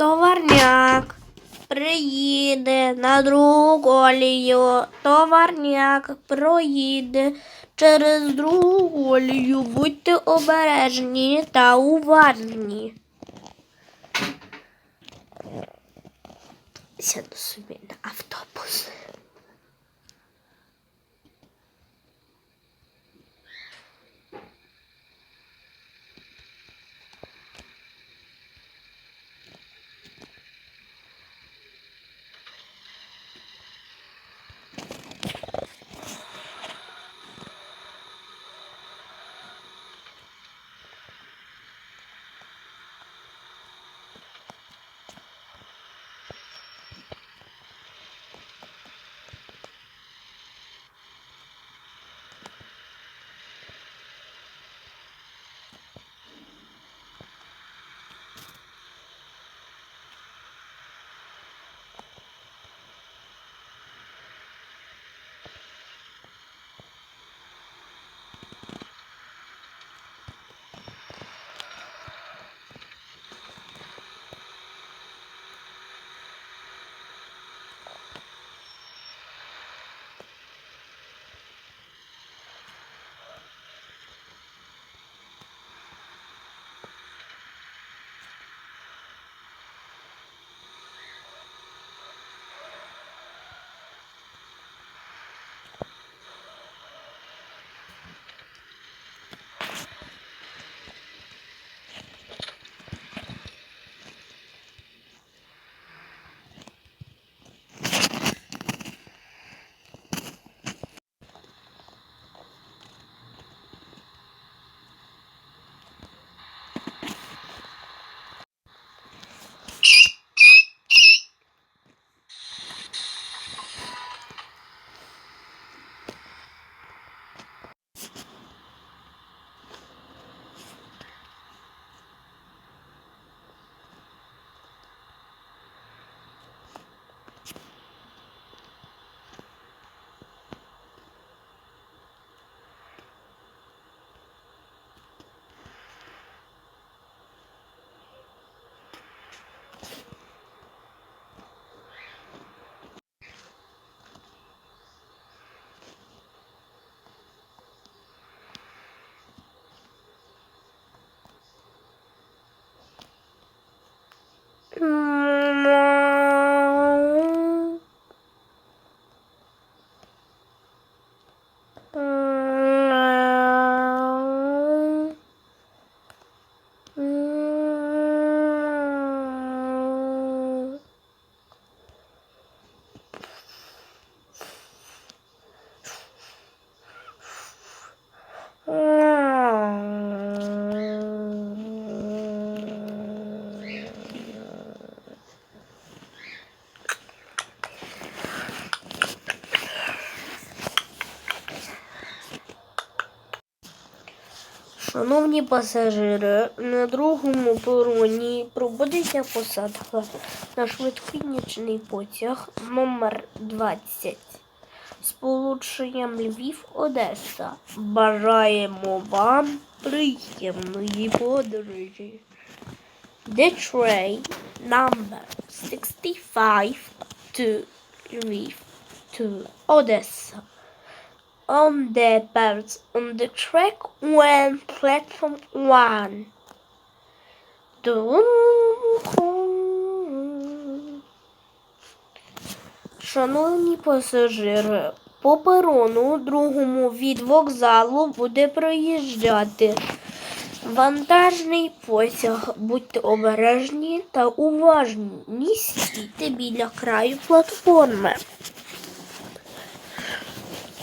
Товарняк приїде на другу колію. Товарняк проїде через другу колію. Будьте обережні та уважні. Сяду собі на автобус. Шановні пасажири, на другому пероні пробудеться посадка на швидконічний потяг номер 20 з полученням Львів-Одеса. Бажаємо вам приємної подорожі. The train number 65 to Lviv to Odessa. On the birds on the track when platform one. Шановні пасажири, по перону другому від вокзалу буде проїжджати вантажний потяг. Будьте обережні та уважні. Не стійте біля краю платформи.